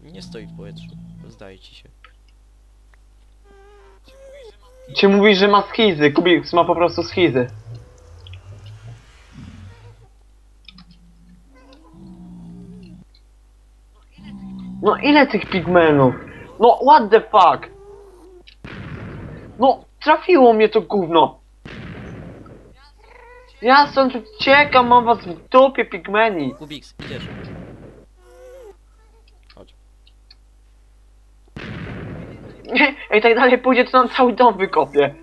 Nie stoi w powietrzu. Zdaje ci się. Cię mówi, że ma schizy. Kubiks ma po prostu schizy. No ile tych pigmenów? No what the fuck? No trafiło mnie to gówno. Ja stąd uciekam, mam was w dupie pigmeni. Kubiks, idziesz. Ej, tak dalej pójdzie, to nam cały dom wykopie.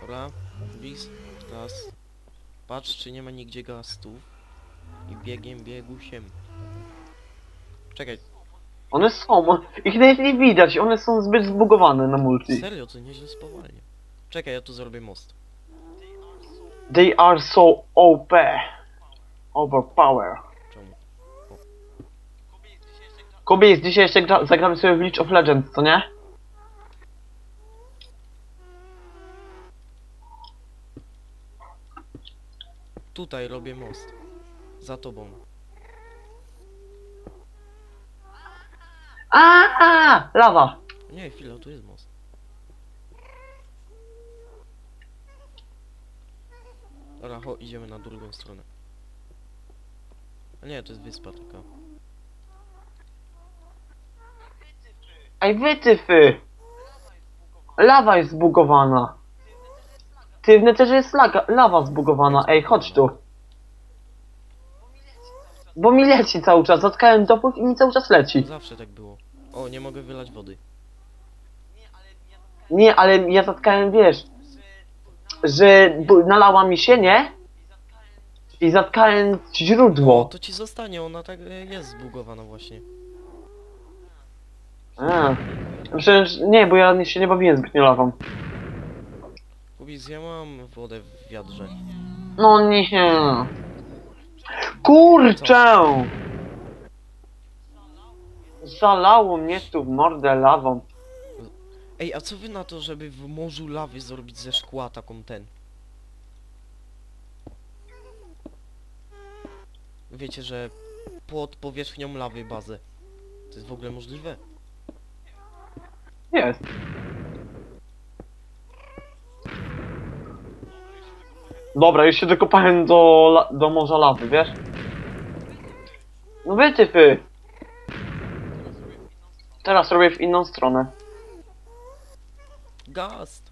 Dobra. Kubiks, teraz. Patrz, czy nie ma nigdzie gastów. I biegiem, biegusiem. Czekaj, One są, ich nawet nie widać, one są zbyt zbugowane na multi. serio, to nieźle spowalnie. Czekaj, ja tu zrobię most. They are so OP. Overpower. Kubiks, dzisiaj jeszcze gra, zagramy sobie w League of Legends, co nie? Tutaj robię most. Za tobą. A, a, lawa. Nie, chwila, tu jest most. Dobra, ho, idziemy na drugą stronę. A nie, to jest wyspa taka. Ej, wytyfy. Lawa jest zbugowana. Ty, w neterze jest laga, lawa zbugowana. Ej, chodź tu. Bo mi leci cały czas, zatkałem dopływ i mi cały czas leci. Zawsze tak było. O, nie mogę wylać wody. Nie, ale ja zatkałem, wiesz, że nalała mi się, nie? I zatkałem O, źródło. to ci zostanie, ona tak e, jest zbugowana właśnie. Przecież nie, bo ja się nie bawiłem zbytnio lawą. Kubic, ja mam wodę w wiadrze. No nie. Kurczę! Zalało mnie tu w mordę lawą. Ej, a co wy na to, żeby w morzu lawy zrobić ze szkła taką ten? Wiecie, że pod powierzchnią lawy bazę. To jest w ogóle możliwe? Jest. Dobra, już się dokopałem do, la- do morza lawy, wiesz? No wytyfy! Teraz robię w inną stronę. Gast!